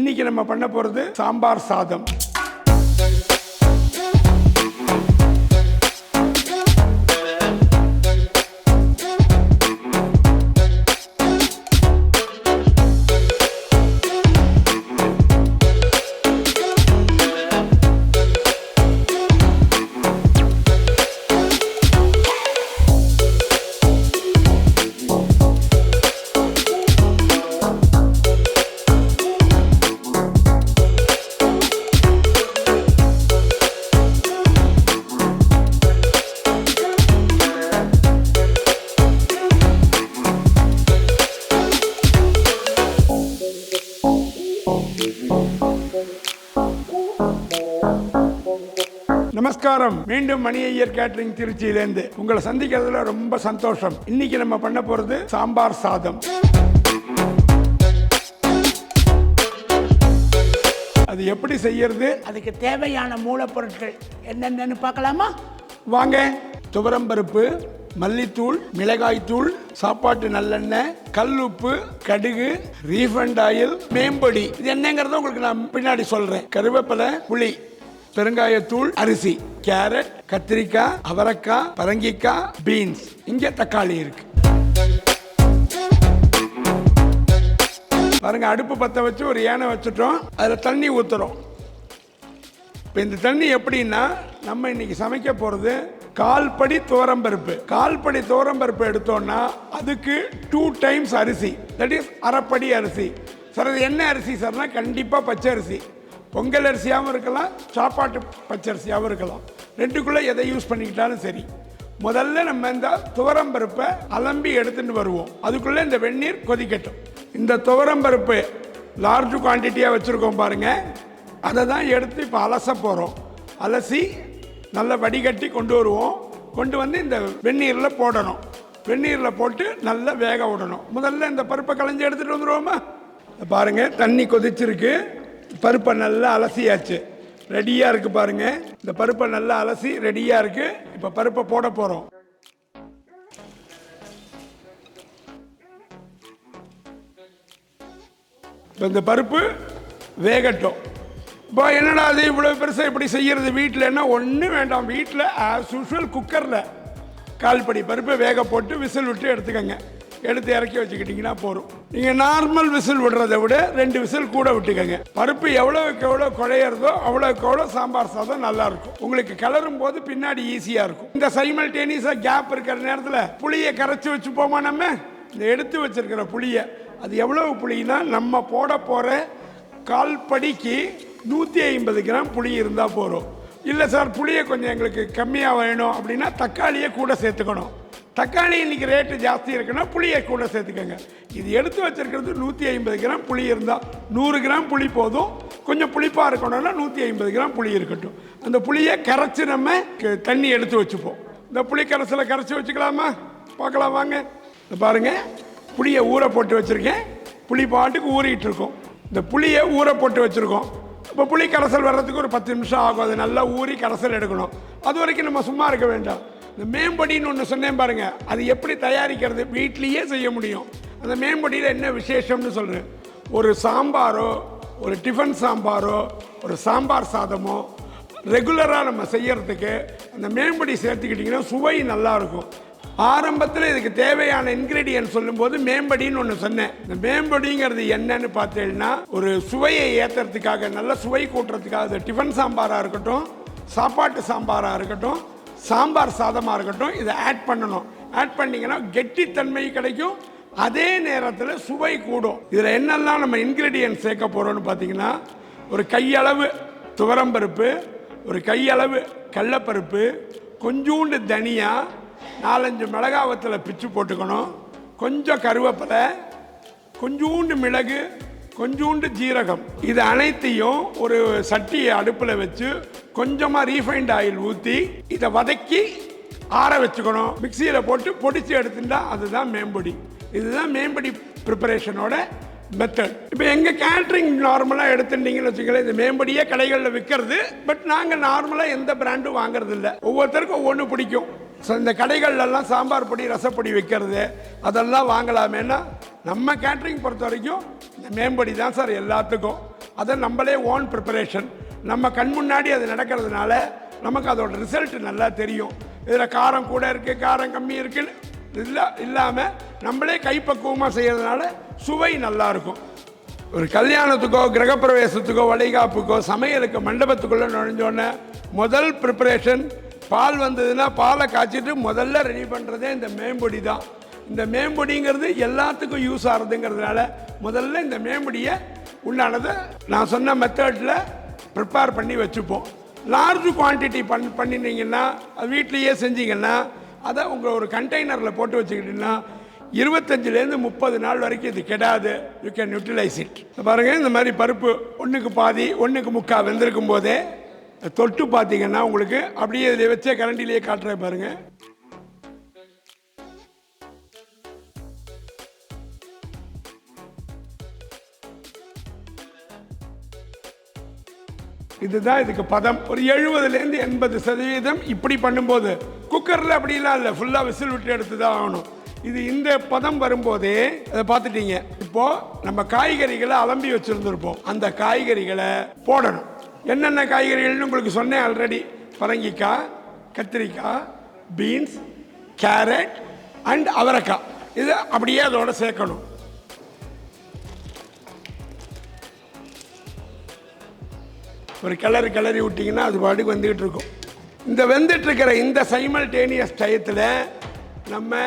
இன்னைக்கு நம்ம பண்ண போகிறது சாம்பார் சாதம். நமஸ்காரம். மீண்டும் மணி ஐயர் கேட்டரிங் திருச்சியிலேருந்து உங்களை சந்திக்கிறதுல ரொம்ப சந்தோஷம். இன்னைக்கு நம்ம பண்ண போறது சாம்பார் சாதம். அது எப்படி செய்யறது? அதுக்கு தேவையான மூலப்பொருட்கள் என்னென்னு பார்க்கலாமா? வாங்க. துவரம்பருப்பு மல்லித்தூள் மிளகாய்த்தூள் சாப்பாட்டு நல்லெண்ணெய் கல்லுப்பு கடுகு ரீஃபண்ட் ஆயில் மேம்பொடி. இது என்னங்கிறத உங்களுக்கு நான் பின்னாடி சொல்றேன். கருவேப்பிலை புளி. பெருங்காயத்தூள் அரிசி கேரட் கத்திரிக்காய் அவரைக்காய் பரங்கிக்காய் பீன்ஸ். இங்கே தக்காளி இருக்கு. பாருங்க அடுப்பு பற்ற வச்சு ஒரு யானை வச்சுட்டோம். அதில் தண்ணி ஊற்றுறோம் இப்போ இந்த தண்ணி எப்படின்னா நம்ம இன்னைக்கு சமைக்க போகிறது கால்படி துவரம்பருப்பு. கால்படி துவரம்பருப்பு எடுத்தோம்னா அதுக்கு டூ டைம்ஸ் அரிசி. தட் இஸ் அரைப்படி அரிசி. சார் அது என்ன அரிசி சார்னா கண்டிப்பாக பச்சை அரிசி. பொங்கல் அரிசியாகவும் இருக்கலாம் சாப்பாட்டு பச்சரிசியாகவும் இருக்கலாம். ரெண்டுக்குள்ளே எதை யூஸ் பண்ணிக்கிட்டாலும் சரி. முதல்ல நம்ம இந்த துவரம்பருப்பை அலம்பி எடுத்துகிட்டு வருவோம். அதுக்குள்ளே இந்த வெந்நீர் கொதிக்கட்டும். இந்த துவரம்பருப்பு லார்ஜ் குவான்டிட்டியாக வச்சுருக்கோம் பாருங்கள் அதை தான் எடுத்து இப்போ அலச போகிறோம் அலசி நல்லா வடிகட்டி கொண்டு வருவோம். கொண்டு வந்து இந்த வெந்நீரில் போடணும். வெந்நீரில் போட்டு நல்லா வேக விடணும். முதல்ல இந்த பருப்பை களைஞ்சி எடுத்துகிட்டு வந்துடுவோமா பாருங்கள் தண்ணி கொதிச்சிருக்கு. பருப்பை நல்லா அலசியாச்சு. ரெடியாக இருக்குது பாருங்கள் இந்த பருப்பை நல்லா அலசி ரெடியாக இருக்குது இப்போ பருப்பை போட போகிறோம் இப்போ இந்த பருப்பு வேகட்டும். இப்போ என்னடா அது இவ்வளோ பெருசாக இப்படி செய்கிறது வீட்டிலன்னா ஒன்றும் வேண்டாம். வீட்டில் ஆஸ் யூஷுவல் குக்கரில் கால்படி பருப்பை வேக போட்டு விசில் விட்டு எடுத்துக்கோங்க. எடுத்து இறக்கி வச்சுக்கிட்டிங்கன்னா போதும். நீங்கள் நார்மல் விசில் விடுறதை விட ரெண்டு விசில் கூட விட்டுக்கோங்க. பருப்பு எவ்வளோக்கு எவ்வளோ குழையிறதோ அவ்வளோக்கு எவ்வளோ சாம்பார் சாதம் நல்லா இருக்கும். உங்களுக்கு கிளறும் போது பின்னாடி ஈஸியாக இருக்கும். இந்த சைமல்டேனியஸாக கேப் இருக்கிற நேரத்தில் புளியை கரைச்சி வச்சுப்போமா நம்ம? இந்த எடுத்து வச்சிருக்கிற புளியை. அது எவ்வளவு புளினா நம்ம போட போகிற கால் படிக்கு நூற்றி ஐம்பது கிராம் புளி இருந்தால் போதும். இல்லை சார் புளியை கொஞ்சம் எங்களுக்கு கம்மியாக வேணும் அப்படின்னா தக்காளியை கூட சேர்த்துக்கணும். தக்காளி இன்னைக்கு ரேட்டு ஜாஸ்தி இருக்குன்னா புளியை கூட சேர்த்துக்கோங்க. இது எடுத்து வச்சிருக்கிறது நூற்றி ஐம்பது கிராம் புளி இருந்தால் நூறு கிராம் புளி போதும். கொஞ்சம் புளிப்பாக இருக்கணும்னா நூற்றி ஐம்பது கிராம் புளி இருக்கட்டும். அந்த புளியை கரைச்சி நம்ம க- தண்ணி எடுத்து வச்சுப்போம். இந்த புளி கரைசலை கரைச்சி வச்சுக்கலாமா? பார்க்கலாம் வாங்க. இந்த பாருங்க புளியை ஊற போட்டு வச்சுருக்கேன். புளி பாட்டுக்கு ஊறிட்டு இருக்கோம். இந்த புளியை ஊற போட்டு வச்சுருக்கோம். இப்போ புளி கரைசல் வர்றதுக்கு ஒரு பத்து நிமிஷம் ஆகும். அது நல்லா ஊறி கரைசல் எடுக்கணும். அது வரைக்கும் நம்ம சும்மா இருக்க வேண்டாம். இந்த மேம்படின்னு ஒன்று சொன்னேன் பாருங்க. அது எப்படி தயாரிக்கிறது? வீட்லேயே செய்ய முடியும். அந்த மேம்படியில் என்ன விசேஷம்னு சொல்கிறேன் ஒரு சாம்பாரோ ஒரு டிஃபன் சாம்பாரோ ஒரு சாம்பார் சாதமோ ரெகுலராக நம்ம செய்கிறதுக்கு அந்த மேம்படி சேர்த்துக்கிட்டிங்கன்னா சுவை நல்லாயிருக்கும் ஆரம்பத்தில் இதுக்கு தேவையான இன்க்ரீடியன்ட் சொல்லும்போது மேம்படின்னு ஒன்று சொன்னேன். இந்த மேம்படிங்கிறது என்னன்னு பார்த்தீங்கன்னா ஒரு சுவையை ஏற்றுறதுக்காக நல்ல சுவை கூட்டுறதுக்காக அது டிஃபன் சாம்பாராக இருக்கட்டும் சாப்பாட்டு சாம்பாராக இருக்கட்டும் சாம்பார் சாதமாக இருக்கட்டும் இதை ஆட் பண்ணணும். ஆட் பண்ணிங்கன்னா கெட்டித்தன்மை கிடைக்கும். அதே நேரத்தில் சுவை கூடும். இதில் என்னெல்லாம் நம்ம இன்க்ரீடியன்ட் சேர்க்க போகிறோம்னு பார்த்தீங்கன்னா ஒரு கையளவு துவரம்பருப்பு ஒரு கையளவு கடலப்பருப்பு கொஞ்சூண்டு தனியா நாலஞ்சு மிளகாவத்தில் பிச்சு போட்டுக்கணும். கொஞ்சம் கருவேப்பிலை கொஞ்சூண்டு மிளகு கொஞ்சூண்டு ஜீரகம். இது அனைத்தையும் ஒரு சட்டியை அடுப்பில் வச்சு கொஞ்சமாக ரீஃபைண்ட் ஆயில் ஊற்றி இதை வதக்கி ஆற வச்சுக்கணும். மிக்சியில் போட்டு பொடிச்சு எடுத்துட்டா அதுதான் மேம்பொடி. இதுதான் மேம்படி ப்ரிப்பரேஷனோட மெத்தட் இப்போ எங்கள் கேட்ரிங் நார்மலாக எடுத்துட்டீங்கன்னு வச்சுக்கோங்களேன் இந்த மேம்படியே கடைகளில் விற்கிறது பட் நாங்கள் நார்மலாக எந்த பிராண்டும் வாங்குறது இல்லை ஒவ்வொருத்தருக்கும் ஒவ்வொன்று பிடிக்கும். ஸோ இந்த கடைகள்லாம் சாம்பார் பொடி ரசப்பொடி விற்கிறது அதெல்லாம் வாங்கலாமேன்னா நம்ம கேட்ரிங் பொறுத்த வரைக்கும் இந்த மேம்படி தான் சார் எல்லாத்துக்கும். அதை நம்மளே ஓன் ப்ரிப்பரேஷன் நம்ம கண் முன்னாடி அது நடக்கிறதுனால நமக்கு அதோட ரிசல்ட் நல்லா தெரியும். இதில் காரம் கூட இருக்குது காரம் கம்மி இருக்குன்னு இல்லை இல்லாமல் நம்மளே கைப்பக்குவமாக செய்கிறதுனால சுவை நல்லாயிருக்கும் ஒரு கல்யாணத்துக்கோ கிரகப்பிரவேசத்துக்கோ வளைகாப்புக்கோ சமையலுக்கு மண்டபத்துக்குள்ளே நுழைஞ்சோடனே முதல் ப்ரிப்பரேஷன் பால் வந்ததுன்னா பாலை காய்ச்சிட்டு முதல்ல ரெடி பண்ணுறதே இந்த மேம்பொடி தான். இந்த மேம்பொடிங்கிறது எல்லாத்துக்கும் யூஸ் ஆகிறதுங்கிறதுனால முதல்ல இந்த மேம்பொடியை உண்டானதை நான் சொன்ன மெத்தடில் ப்ரிப்பேர் பண்ணி வச்சுப்போம். லார்ஜ் குவான்டிட்டி பண் பண்ணினீங்கன்னா வீட்லேயே செஞ்சீங்கன்னா அதை உங்கள் ஒரு கண்டெய்னரில் போட்டு வச்சுக்கிட்டீங்கன்னா இருபத்தஞ்சிலேருந்து முப்பது நாள் வரைக்கும் இது கெடாது. யூ கேன் யூட்டிலைஸ் இட் பாருங்கள் இந்த மாதிரி பருப்பு ஒன்றுக்கு பாதி ஒன்றுக்கு முக்கால் வெந்திருக்கும் போதே தொட்டு பார்த்தீங்கன்னா உங்களுக்கு அப்படியே இதை வச்சே கரண்டிலேயே காட்டுறேன் பாருங்கள் இதுதான் இதுக்கு பதம். ஒரு எழுபதுலேருந்து எண்பது சதவீதம் இப்படி பண்ணும்போது குக்கரில் அப்படிலாம் இல்லை. ஃபுல்லாக விசில் விட்டு எடுத்து தான் ஆகணும். இது இந்த பதம் வரும்போதே அதை பார்த்துட்டீங்க. இப்போ நம்ம காய்கறிகளை அலம்பி வச்சுருந்துருப்போம். அந்த காய்கறிகளை போடணும். என்னென்ன காய்கறிகள்னு உங்களுக்கு சொன்னேன் ஆல்ரெடி பரங்கிக்காய் கத்திரிக்காய் பீன்ஸ் கேரட் அண்ட் அவரைக்காய். இதை அப்படியே அதோட சேர்க்கணும். ஒரு கிளறி கிளறி விட்டிங்கன்னா அது பாட்டுக்கு வந்துக்கிட்டு இருக்கும். இந்த வெந்துட்டுருக்கிற இந்த இந்த சைமல்டேனியஸ் டயத்தில் நம்ம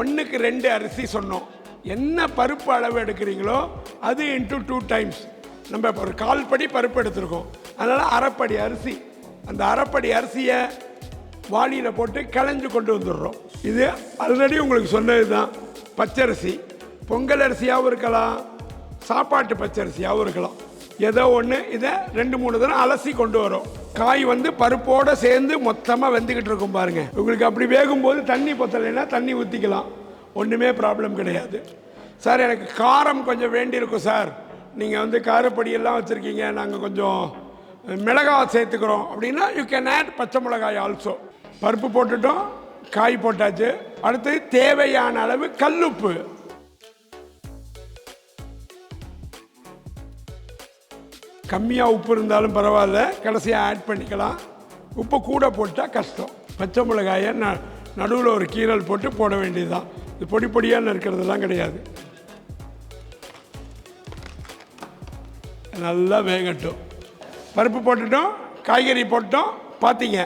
ஒன்றுக்கு ரெண்டு அரிசி சொன்னோம். என்ன பருப்பு அளவு எடுக்கிறீங்களோ அது இன்ட்டு டூ டைம்ஸ் நம்ம இப்போ ஒரு கால் படி பருப்பு எடுத்திருக்கோம். அதனால் அரைப்படி அரிசி. அந்த அரைப்படி அரிசியை வாளியில் போட்டு களைஞ்சு கொண்டு வந்துடுறோம். இது ஆல்ரெடி உங்களுக்கு சொன்னது தான் பச்சரிசி. பொங்கல் அரிசியாகவும் இருக்கலாம். சாப்பாட்டு பச்சரிசியாகவும் இருக்கலாம். ஏதோ ஒன்று இதை ரெண்டு மூணு தடவை அலசி கொண்டு வரும். காய் வந்து பருப்போடு சேர்ந்து மொத்தமாக வெந்துக்கிட்டு இருக்கும் பாருங்கள் உங்களுக்கு அப்படி வேகும்போது தண்ணி பத்தலைன்னா தண்ணி ஊற்றிக்கலாம் ஒன்றுமே ப்ராப்ளம் கிடையாது. சார் எனக்கு காரம் கொஞ்சம் வேண்டியிருக்கும் சார். நீங்கள் வந்து காரப்பொடியெல்லாம் வச்சுருக்கீங்க. நாங்கள் கொஞ்சம் மிளகாய் சேர்த்துக்கிறோம். அப்படின்னா யூ கேன் ஆட் பச்சை மிளகாய் ஆல்சோ பருப்பு போட்டுட்டோம் காய் போட்டாச்சு. அடுத்து தேவையான அளவு கல்லுப்பு. கம்மியாக உப்பு இருந்தாலும் பரவாயில்ல. கடைசியாக ஆட் பண்ணிக்கலாம். உப்பு கூட போட்டால் கஷ்டம். பச்சை மிளகாயை ந நடுவில் ஒரு கீரல் போட்டு போட வேண்டியதுதான். இது பொடி பொடியாக இருக்கிறதுலாம் கிடையாது. நல்லா வேகட்டும். பருப்பு போட்டுட்டோம் காய்கறி போட்டோம் பார்த்தீங்க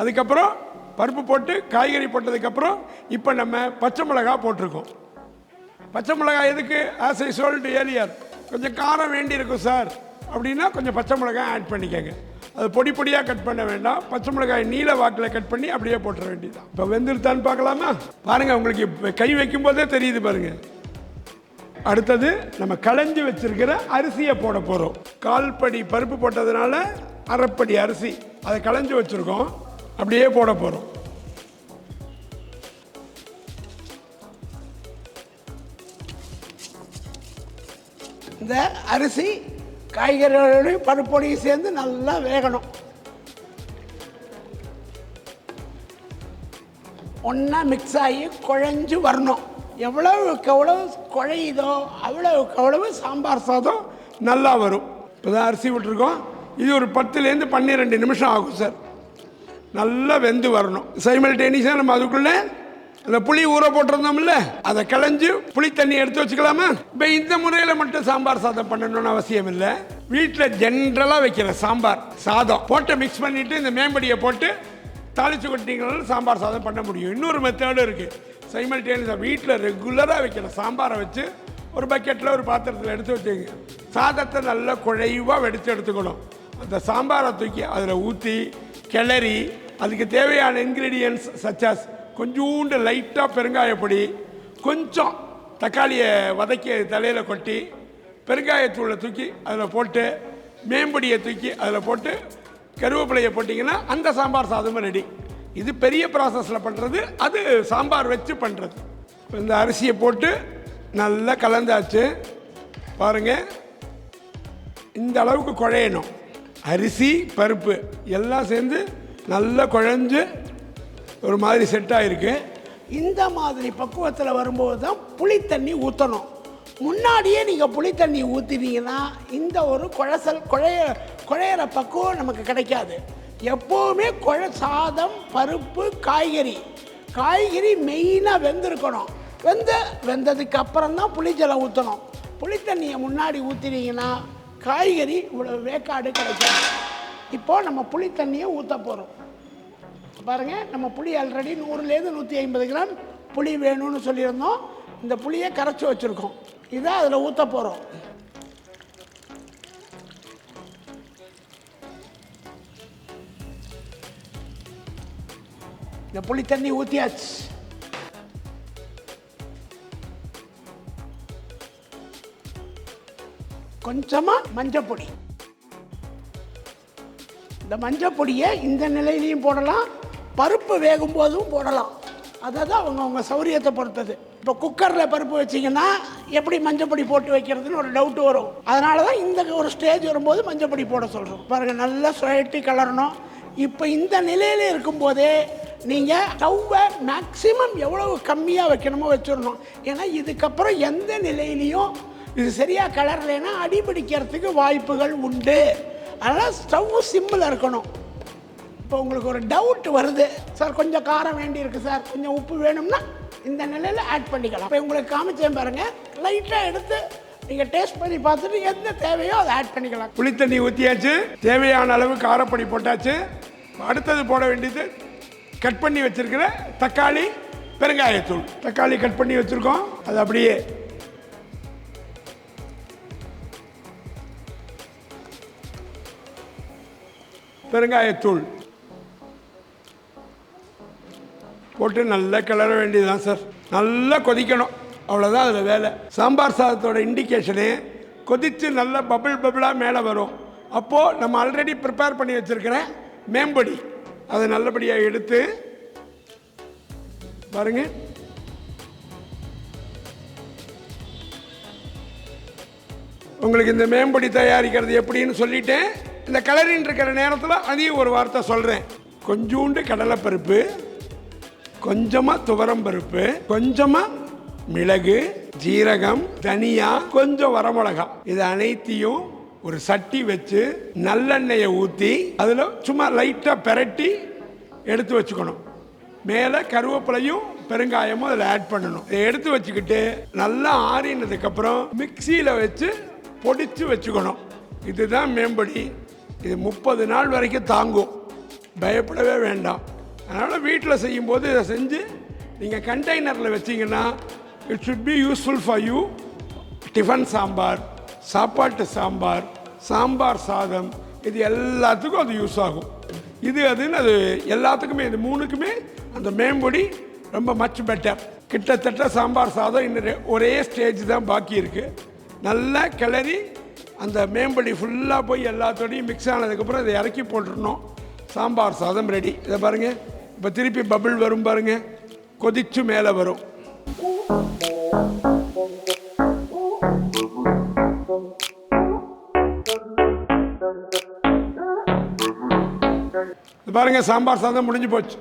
அதுக்கப்புறம் பருப்பு போட்டு காய்கறி போட்டதுக்கப்புறம் இப்போ நம்ம பச்சை மிளகா போட்டிருக்கோம். பச்சை மிளகாய் எதுக்கு? ஆஸ் ஐ சோல்டு ஏலியர் கொஞ்சம் காரம் வேண்டி இருக்கும் சார் அப்படின்னா கொஞ்சம் பச்சை மிளகாய் ஆட் பண்ணிக்கோங்க. அது பொடி பொடியாக கட் பண்ண வேண்டாம். பச்சை மிளகாய் நீல வாக்கில் கட் பண்ணி அப்படியே போட்டுற வேண்டியதான் இப்போ வெந்துருத்தான்னு பார்க்கலாமா? பாருங்கள் உங்களுக்கு கை வைக்கும் போதே தெரியுது பாருங்கள் அடுத்தது நம்ம களைஞ்சி வச்சிருக்கிற அரிசியை போட போகிறோம் கால்படி பருப்பு போட்டதுனால அரைப்படி அரிசி. அதை களைஞ்சி வச்சுருக்கோம். அப்படியே போட போகிறோம் இந்த அரிசி காய்கறிகளோடையும் பருப்பொடியும் சேர்ந்து நல்லா வேகணும். ஒன்றா மிக்ஸ் ஆகி குழஞ்சு வரணும். எவ்வளவுக்கு எவ்வளவு குழையுதோ அவ்வளவுக்கு அவ்வளவு சாம்பார் சாதம் நல்லா வரும். இப்போ தான் அரிசி விட்டுருக்கோம். இது ஒரு பத்துலேருந்து பன்னிரெண்டு நிமிஷம் ஆகும் சார். நல்லா வெந்து வரணும். சைமல்டேனியஸாக நம்ம அதுக்குள்ளே அந்த புளி ஊற போட்டிருந்தோம்ல அதை களைஞ்சு புளி தண்ணி எடுத்து வச்சுக்கலாமா? இப்போ இந்த முறையில் மட்டும் சாம்பார் சாதம் பண்ணணும்னு அவசியம் இல்லை. வீட்டில் ஜென்ரலாக வைக்கிற சாம்பார் சாதம் போட்டு மிக்ஸ் பண்ணிவிட்டு இந்த மேம்படியை போட்டு தாளிச்சு கொட்டிங்கனாலும் சாம்பார் சாதம் பண்ண முடியும். இன்னொரு மெத்தடும் இருக்குது சைமல்டேனியஸாக வீட்டில் ரெகுலராக வைக்கிற சாம்பாரை வச்சு ஒரு பக்கெட்டில் ஒரு பாத்திரத்தில் எடுத்து வச்சுங்க. சாதத்தை நல்லா குழைவாக வெடித்து எடுத்துக்கணும். அந்த சாம்பாரை தூக்கி அதில் ஊற்றி கிளறி அதுக்கு தேவையான இன்க்ரீடியன்ஸ் சச்சாஸ் கொஞ்சூண்டு லைட்டாக பெருங்காயப்பொடி கொஞ்சம் தக்காளியை வதக்கி தலையில் கொட்டி பெருங்காயத்தூளை தூக்கி அதில் போட்டு மேம்பொடியை தூக்கி அதில் போட்டு கருவேப்பிலையை போட்டிங்கன்னா அந்த சாம்பார் சாதமும் ரெடி இது பெரிய ப்ராசஸில் பண்ணுறது அது சாம்பார் வச்சு பண்ணுறது இந்த அரிசியை போட்டு நல்லா கலந்தாச்சு. பாருங்கள் இந்த அளவுக்கு குழையணும். அரிசி பருப்பு எல்லாம் சேர்ந்து நல்லா குழஞ்சு ஒரு மாதிரி செட் ஆகிருக்கு இந்த மாதிரி பக்குவத்தில் வரும்போது தான் புளி தண்ணி ஊற்றணும் முன்னாடியே நீங்கள் புளி தண்ணி ஊற்றினீங்கன்னா இந்த ஒரு குழசல் குழைய குழையிற பக்குவம் நமக்கு கிடைக்காது. எப்போவுமே குழ சாதம் பருப்பு காய்கறி. காய்கறி மெயினாக வெந்திருக்கணும். வெந்த வெந்ததுக்கு அப்புறம் தான் புளிச்சலை ஊற்றணும் புளித்தண்ணியை முன்னாடி ஊற்றினீங்கன்னா காய்கறி இவ்வளோ வேக்காடு கிடைக்கும் இப்போ நம்ம புளித்தண்ணியை ஊற்ற போகிறோம் பாருங்க நம்ம புளி ஆல்ரெடி நூறுலேருந்து நூற்றி ஐம்பது கிராம் புளி வேணும்னு சொல்லியிருந்தோம். இந்த புளியை கரைச்சி வச்சுருக்கோம். இதை அதில் ஊற்ற போகிறோம் இந்த புளி தண்ணி ஊற்றியாச்சு கொஞ்சமாக மஞ்சப்பொடி இந்த மஞ்சள் பொடியை இந்த நிலையிலையும் போடலாம் பருப்பு வேகும் போதும் போடலாம். அதை தான் அவங்க அவங்க சௌரியத்தை பொறுத்தது. இப்போ குக்கரில் பருப்பு வச்சிங்கன்னா எப்படி மஞ்சள் பொடி போட்டு வைக்கிறதுன்னு ஒரு டவுட் வரும். அதனால தான் இந்த ஒரு ஸ்டேஜ் வரும்போது மஞ்சள் பொடி போட சொல்கிறோம் பாருங்கள் நல்லா சுழட்டி கலரணும். இப்போ இந்த நிலையில் இருக்கும்போதே நீங்கள் ஸ்டவ்வை மேக்ஸிமம் எவ்வளவு கம்மியாக வைக்கணுமோ வச்சிடணும். ஏன்னா இதுக்கப்புறம் எந்த நிலையிலையும் இது சரியாக கலர்லைன்னா அடிபிடிக்கிறதுக்கு வாய்ப்புகள் உண்டு. அதனால் ஸ்டவ் சிம்மில் இருக்கணும். இப்போ உங்களுக்கு ஒரு டவுட் வருது. சார் கொஞ்சம் காரம் வேண்டியிருக்கு சார் கொஞ்சம் உப்பு வேணும்னா இந்த நிலையில் ஆட் பண்ணிக்கலாம். இப்போ உங்களுக்கு காமிச்சேன் பாருங்கள் லைட்டாக எடுத்து நீங்கள் டேஸ்ட் பண்ணி பார்த்துட்டு எந்த தேவையோ அதை ஆட் பண்ணிக்கலாம். புளி தண்ணி ஊற்றியாச்சு தேவையான அளவு காரப்பொடி போட்டாச்சு. அடுத்தது போட வேண்டியது கட் பண்ணி வச்சுருக்கிற தக்காளி பெருங்காயத்தூள். தக்காளி கட் பண்ணி வச்சுருக்கோம். அது அப்படியே பெருங்காயத்தூள். போட்டு நல்லா கிளற வேண்டியதுதான் சார் நல்லா கொதிக்கணும். அவ்வளோதான் அதில் வேலை. சாம்பார் சாதத்தோட இண்டிகேஷனு கொதித்து நல்லா பபிள் பபிளாக மேலே வரும். அப்போது நம்ம ஆல்ரெடி ப்ரிப்பேர் பண்ணி வச்சுருக்கிற மேம்பொடி. அதை நல்லபடியாக எடுத்து பாருங்க. உங்களுக்கு இந்த மேம்பொடி தயாரிக்கிறது எப்படின்னு சொல்லிட்டேன். இந்த கலரின் இருக்கிற நேரத்தில் அதையும் ஒரு வார்த்தை சொல்கிறேன் கொஞ்சூண்டு கடலைப்பருப்பு கொஞ்சமாக துவரம் பருப்பு கொஞ்சமாக மிளகு ஜீரகம் தனியா கொஞ்சம் வரமிளகா. இது அனைத்தையும் ஒரு சட்டி வச்சு நல்லெண்ணெயை ஊற்றி அதில் சும்மா லைட்டாக பெரட்டி எடுத்து வச்சுக்கணும். மேலே கருவேப்பிலையும் பெருங்காயமும் அதில் ஆட் பண்ணணும். இதை எடுத்து வச்சுக்கிட்டு நல்லா ஆறினதுக்கப்புறம் மிக்சியில் வச்சு பொடிச்சு வச்சுக்கணும். இதுதான் மேம்படி. இது முப்பது நாள் வரைக்கும் தாங்கும். பயப்படவே வேண்டாம். அதனால் வீட்டில் செய்யும்போது இதை செஞ்சு நீங்கள் கண்டெய்னரில் வச்சிங்கன்னா it should be useful for you tiffin sambar சாப்பாட்டு சாம்பார் சாம்பார் சாதம் இது எல்லாத்துக்கும் அது யூஸ் ஆகும். இது அதுன்னு அது எல்லாத்துக்குமே இது மூணுக்குமே அந்த மேம்பொடி ரொம்ப மச் பெட்டர் கிட்டத்தட்ட சாம்பார் சாதம் இன்னும் ஒரே ஸ்டேஜ் தான் பாக்கி இருக்குது நல்லா கிளறி அந்த மேம்படி ஃபுல்லாக போய் எல்லாத்தோடையும் மிக்ஸ் ஆனதுக்கப்புறம் இதை இறக்கி போட்டுடணும். சாம்பார் சாதம் ரெடி இதை பாருங்கள் இப்போ திருப்பி பபிள் வரும் பாருங்கள் கொதிச்சு மேலே வரும். இது பாருங்க சாம்பார் சாதம் முடிஞ்சு போச்சு.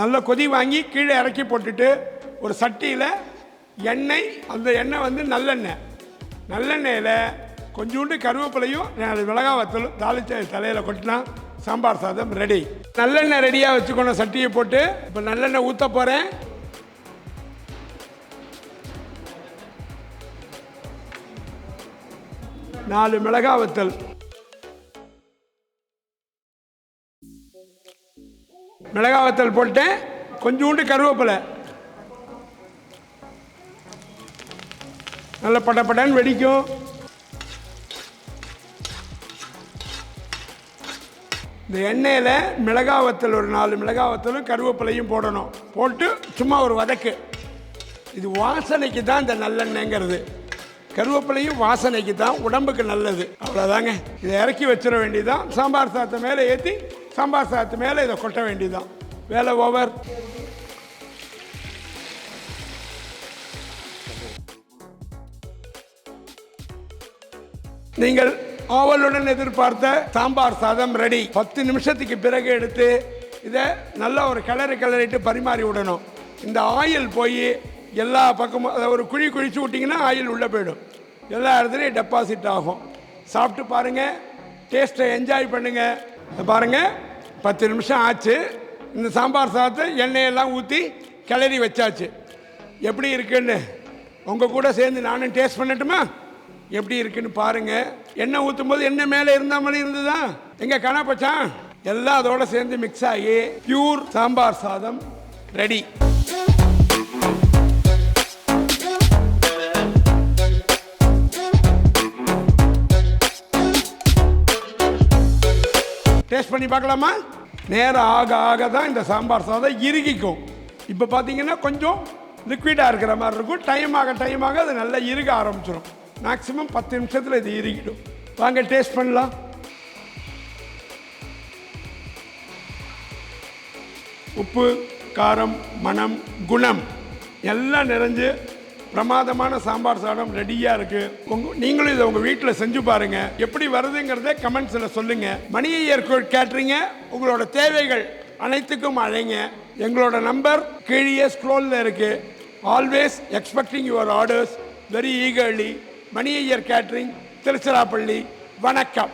நல்ல கொதி வாங்கி கீழே இறக்கி போட்டுட்டு ஒரு சட்டியில் எண்ணெய் அந்த எண்ணெய் வந்து நல்லெண்ணெய். நல்லெண்ணெயில் கொஞ்சோண்டு கருவேப்பிலையும் நாலு மிளகாய் வத்தலும் தாளிச்ச தலையில் கொட்டினா சாம்பார் சாதம் ரெடி நல்லெண்ணெய் ரெடியாக வச்சுக்கணும் சட்டியை போட்டு. இப்போ நல்லெண்ணெய் ஊற்ற போகிறேன் நாலு மிளகா வத்தல். மிளகா வத்தல் போட்டேன். கொஞ்சோண்டு கருவேப்பிலை. நல்ல படப்படன்னு வெடிக்கும். இந்த எண்ணெயில் மிளகா வத்தல் ஒரு நாலு மிளகா வத்தலும் கருவேப்பிலையும் போடணும். போட்டு சும்மா ஒரு வதக்கு. இது வாசனைக்கு தான் இந்த நல்லெண்ணெய்ங்கிறது. கருவேப்பிலையும் வாசனைக்கு தான் உடம்புக்கு நல்லது. அவ்வளோதாங்க இதை இறக்கி வச்சிட வேண்டியதுதான். சாம்பார் சாதத்தை மேலே ஏற்றி சாம்பார் சாதத்து மேலே இதை கொட்ட வேண்டியதுதான். வேலை ஓவர். நீங்கள் ஆவலுடன் எதிர்பார்த்த சாம்பார் சாதம் ரெடி பத்து நிமிஷத்துக்கு பிறகு எடுத்து இதை நல்லா ஒரு கிளறி கிளறிட்டு பரிமாறி விடணும். இந்த ஆயில் போய் எல்லா பக்கமும் அதை ஒரு குழி குழிச்சு விட்டிங்கன்னா ஆயில் உள்ளே போயிடும். எல்லா இடத்துலையும் டெபாசிட் ஆகும். சாப்பிட்டு பாருங்கள் டேஸ்ட்டை என்ஜாய் பண்ணுங்கள் பாருங்கள் பத்து நிமிஷம் ஆச்சு. இந்த சாம்பார் சாதத்தை எண்ணெயெல்லாம் ஊற்றி கிளறி வச்சாச்சு. எப்படி இருக்குன்னு? உங்கள் கூட சேர்ந்து நானும் டேஸ்ட் பண்ணட்டுமா? எப்படி இருக்குன்னு பாருங்கள் எண்ணெய் ஊற்றும் போது எண்ணெய் மேலே இருந்த மாதிரி இருந்ததா? எங்கே கணப்பச்சான் எல்லாம் அதோட சேர்ந்து மிக்ஸ் ஆகி பியூர் சாம்பார் சாதம் ரெடி டேஸ்ட் பண்ணி பார்க்கலாமா? நேரம் ஆக ஆக தான் இந்த சாம்பார் சாதம் இறுகிக்கும். இப்போ பார்த்தீங்கன்னா கொஞ்சம் லிக்விடாக இருக்கிற மாதிரி இருக்கும். டைம் ஆக டைம் ஆக அது நல்லா இறுக ஆரம்பிச்சிடும் மேக்ஸிமம் பத்து நிமிஷத்தில் இது இறுகிடும். வாங்க டேஸ்ட் பண்ணலாம். உப்பு காரம் மணம் குணம் எல்லாம் நிறைஞ்சு பிரமாதமான சாம்பார் சாதம் ரெடியாக இருக்குது உங்க நீங்களும் இதை உங்கள் வீட்டில் செஞ்சு பாருங்கள் எப்படி வருதுங்கிறத கமெண்ட்ஸில் சொல்லுங்கள் மணி ஐயர் கேட்றீங்க உங்களோட தேவைகள் அனைத்துக்கும் அழைங்க. எங்களோட நம்பர் கீழே ஸ்க்ரோலில் இருக்குது always expecting your orders very eagerly Mani Iyer catering Tiruchirappalli. வணக்கம்.